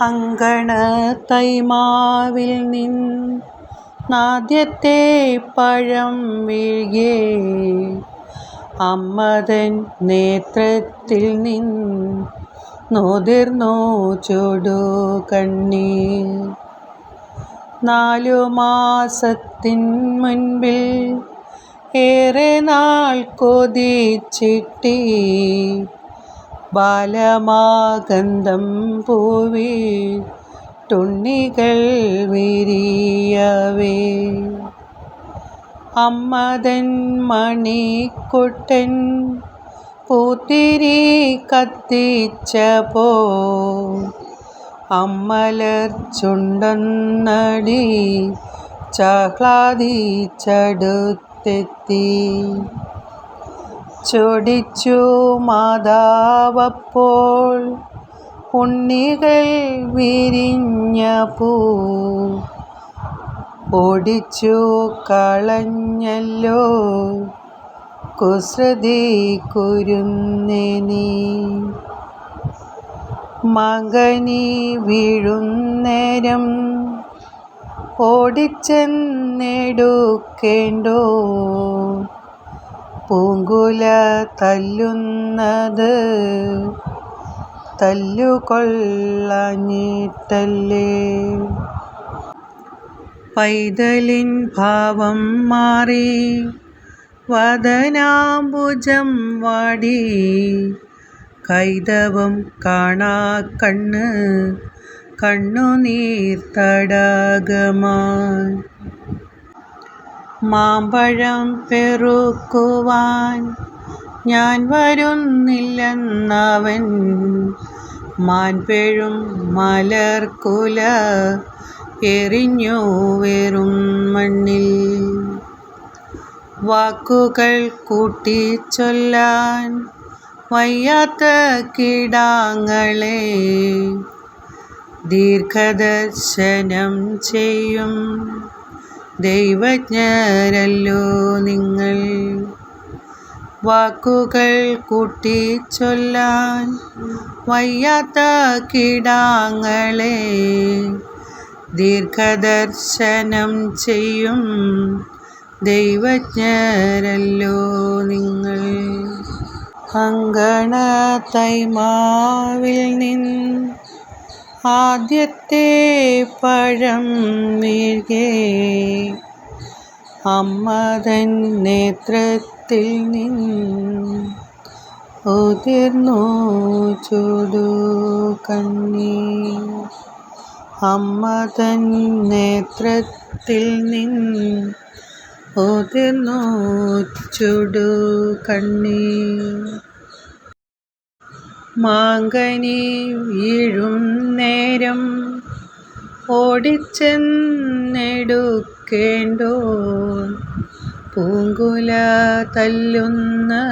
അങ്കണ തൈമാവിൽ നിന്നാദ്യത്തെ പഴം വീഴേ. അമ്മതൻ നേത്രത്തിൽ നിൻ നോതിർന്നോ ചുടു കണ്ണീർ. നാലു മാസത്തിൻ മുൻപിൽ ഏറെ നാൾ കൊതിച്ചിട്ടീ. ബാലമാകന്തം തുണ്ണികൾ വിരിയവേ. അമ്മതൻ മണിക്കുട്ടൻ പൂത്തിരി കത്തിച്ചപ്പോ അമ്മലർ ചുണ്ടന്നടി അമ്മലർച്ചുണ്ടൊന്നടിച്ചാഹ്ലാദിച്ചടുത്തെത്തി. ചൊടിച്ചു മാതാവപ്പോൾ ഉണ്ണികൾ പൂ ഓടിച്ചു കളഞ്ഞല്ലോ കുസൃതി കുരുന്നേ മകനി വീഴുന്നേരം ഓടിച്ചെന്നെടുക്കേണ്ടോൻ പൂങ്കുല തല്ലുന്നത്. തല്ലുകൊള്ളഞ്ഞിട്ടല്ലേ. പൈതലിൻ ഭാവം മാറി വദനാംബുജം വാടി. കൈതവം കാണാ കണ്ണ് കണ്ണുനീർ കണ്ണുനീർത്തടാകമായി. മാമ്പഴം പെറുക്കുവാൻ ഞാൻ വരുന്നില്ലെന്നവൻ. മാൻപെഴും മലർക്കുല എറിഞ്ഞു വെറും മണ്ണിൽ. വാക്കുകൾ കൂട്ടിച്ചൊല്ലാൻ വയ്യാത്ത കിടാങ്ങളെ. ദീർഘദർശനം ചെയ്യും. ദൈവജ്ഞരല്ലോ നിങ്ങൾ. വാക്കുകൾ കൂട്ടിച്ചൊല്ലാൻ വയ്യാത്ത കിടാങ്ങളെ ദീർഘദർശനം ചെയ്യും ദൈവജ്ഞരല്ലോ നിങ്ങൾ. അങ്കണ തൈമാവിൽ നിന്നാദ്യത്തെ പഴം വീഴ്കെ അമ്മതൻ നേത്രത്തിൽ നിന്നുതിർന്നു ചുടുകണ്ണീർ. അമ്മതൻ നേത്രത്തിൽ നിന്നുതിർന്നു ചുടുകണ്ണീർ. മാങ്കനി വീഴും നേരം ഓടിച്ചെന്നെടുക്കേണ്ടോ? പൂങ്കുല തല്ലുന്നത്